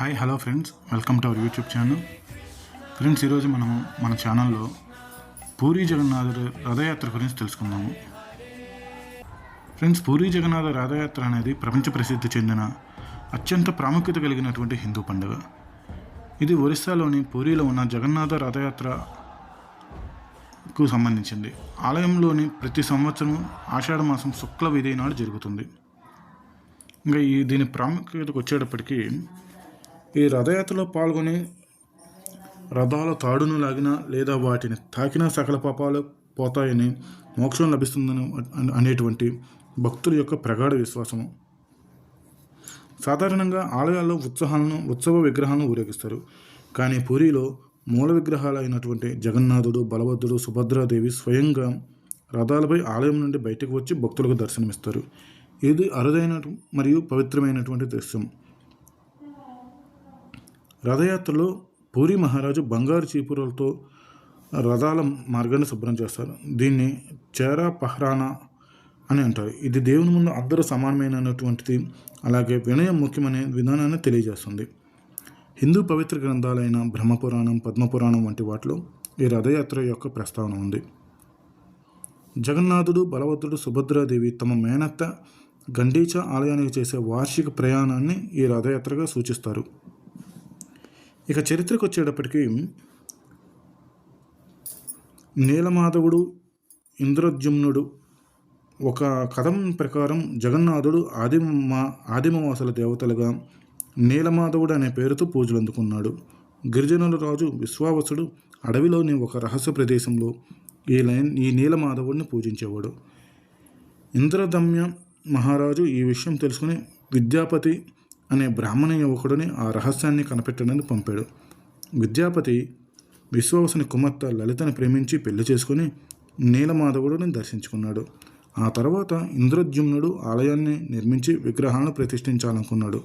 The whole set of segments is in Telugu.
Hi hello friends welcome to our YouTube channel friends ఈరోజు మనం మన ఛానల్లో పూరి జగన్నాథుడు రథయాత్ర గురించి తెలుసుకుందాము. ఫ్రెండ్స్ పూరి జగన్నాథ రథయాత్ర అనేది ప్రపంచ ప్రసిద్ధి చెందిన అత్యంత ప్రాముఖ్యత కలిగినటువంటి హిందూ పండుగ. ఇది ఒరిస్సాలోని పూరిలో ఉన్న జగన్నాథ రథయాత్రకు సంబంధించింది. ఆలయంలోని ప్రతి సంవత్సరం ఆషాఢ మాసం శుక్ల విధి నాడు జరుగుతుంది. ఇంకా ఈ దీని ప్రాముఖ్యతకు వచ్చేటప్పటికీ ఈ రథయాత్రలో పాల్గొని రథాల తాడును లాగిన లేదా వాటిని తాకిన సకల పాపాలు పోతాయని మోక్షం లభిస్తుందని అనేటువంటి భక్తుల యొక్క ప్రగాఢ విశ్వాసము. సాధారణంగా ఆలయాల్లో ఉత్సవాలను ఉత్సవ విగ్రహాలను ఊరేగిస్తారు. కానీ పూరిలో మూల విగ్రహాలు అయినటువంటి జగన్నాథుడు బలభద్రుడు సుభద్రాదేవి స్వయంగా రథాలపై ఆలయం నుండి బయటకు వచ్చి భక్తులకు దర్శనమిస్తారు. ఇది అరుదైన మరియు పవిత్రమైనటువంటి దృశ్యం. రథయాత్రలో పూరి మహారాజు బంగారు చీపురులతో రథాల మార్గాన్ని శుభ్రం చేస్తారు. దీన్ని చేరా పహ్రానా అని అంటారు. ఇది దేవుని ముందు అందరూ సమానమైనటువంటిది. అలాగే వినయం ముఖ్యమనే విధానాన్ని తెలియజేస్తుంది. హిందూ పవిత్ర గ్రంథాలైన బ్రహ్మపురాణం పద్మపురాణం వంటి వాటిలో ఈ రథయాత్ర యొక్క ప్రస్తావన ఉంది. జగన్నాథుడు బలభద్రుడు సుభద్రాదేవి తమ మేనత్త గండీచ ఆలయానికి చేసే వార్షిక ప్రయాణాన్ని ఈ రథయాత్రగా సూచిస్తారు. ఇక చరిత్రకు వచ్చేటప్పటికి నీలమాధవుడు ఇంద్రజుమ్నుడు ఒక కథం ప్రకారం జగన్నాథుడు ఆదిమ ఆదిమవాసుల దేవతలుగా నీలమాధవుడు అనే పేరుతో పూజలు అందుకున్నాడు. గిరిజనుల రాజు విశ్వావసుడు అడవిలోని ఒక రహస్య ప్రదేశంలో ఈ లైన్ ఈ నీలమాధవుడిని పూజించేవాడు. ఇంద్రదమ్య మహారాజు ఈ విషయం తెలుసుకుని విద్యాపతి అనే బ్రాహ్మణ యువకుడిని ఆ రహస్యాన్ని కనిపెట్టడానికి పంపాడు. విద్యాపతి విశ్వాసుని కుమార్తె లలితను ప్రేమించి పెళ్ళి చేసుకుని నీలమాధవుడిని దర్శించుకున్నాడు. ఆ తర్వాత ఇంద్రద్యుమ్నుడు ఆలయాన్ని నిర్మించి విగ్రహాలను ప్రతిష్ఠించాలనుకున్నాడు.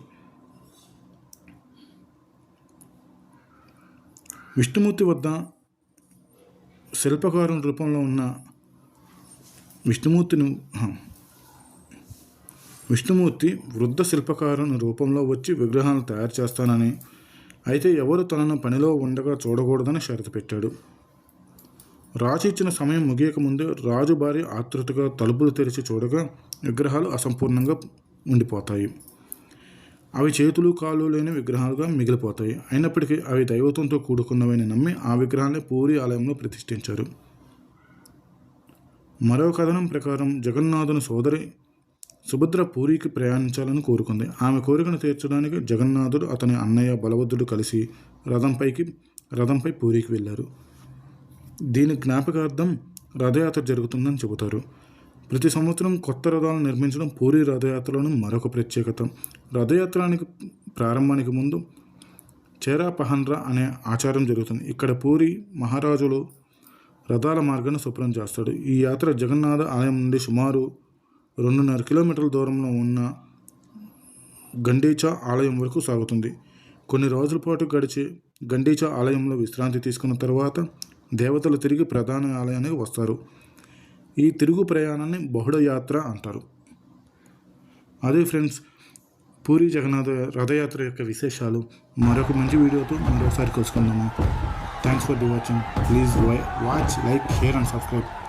విష్ణుమూర్తి వద్ద శిల్పకారుని రూపంలో ఉన్న విష్ణుమూర్తిని విష్ణుమూర్తి వృద్ధ శిల్పకారుని రూపంలో వచ్చి విగ్రహాలను తయారు చేస్తానని అయితే ఎవరు తనను పనిలో ఉండగా చూడకూడదని షరతు పెట్టాడు. రాజు ఇచ్చిన సమయం ముగియకముందే రాజు భార్య ఆతృతగా తలుపులు తెరిచి చూడగా విగ్రహాలు అసంపూర్ణంగా ఉండిపోతాయి. అవి చేతులు కాళ్ళు లేని విగ్రహాలుగా మిగిలిపోతాయి. అయినప్పటికీ అవి దైవత్వంతో కూడుకున్నవని నమ్మి ఆ విగ్రహాన్ని పూరి ఆలయంలో ప్రతిష్ఠించారు. మరో కథనం ప్రకారం జగన్నాథుని సోదరి సుభద్ర పూరికి ప్రయాణించాలని కోరుకుంది. ఆమె కోరికను తీర్చడానికి జగన్నాథుడు అతని అన్నయ్య బలభద్రుడు కలిసి రథంపైకి రథంపై పూరికి వెళ్ళారు. దీని జ్ఞాపకార్థం రథయాత్ర జరుగుతుందని చెబుతారు. ప్రతి సంవత్సరం కొత్త రథాలను నిర్మించడం పూరి రథయాత్రలోని మరొక ప్రత్యేకత. రథయాత్రానికి ప్రారంభానికి ముందు చేరా పహన్రా అనే ఆచారం జరుగుతుంది. ఇక్కడ పూరి మహారాజులు రథాల మార్గాన్ని శుభ్రం చేస్తాడు. ఈ యాత్ర జగన్నాథ ఆలయం నుండి సుమారు రెండున్నర కిలోమీటర్ల దూరంలో ఉన్న గండీచా ఆలయం వరకు సాగుతుంది. కొన్ని రోజుల పాటు గడిచి గండీచా ఆలయంలో విశ్రాంతి తీసుకున్న తర్వాత దేవతలు తిరిగి ప్రధాన ఆలయానికి వస్తారు. ఈ తిరుగు ప్రయాణాన్ని బహుళ యాత్ర అంటారు. అదే ఫ్రెండ్స్ పూరి జగన్నాథ రథయాత్ర యొక్క విశేషాలు. మరొక మంచి వీడియోతో మరోసారి కలుసుకుందాము. Thanks for the watching please watch like share and subscribe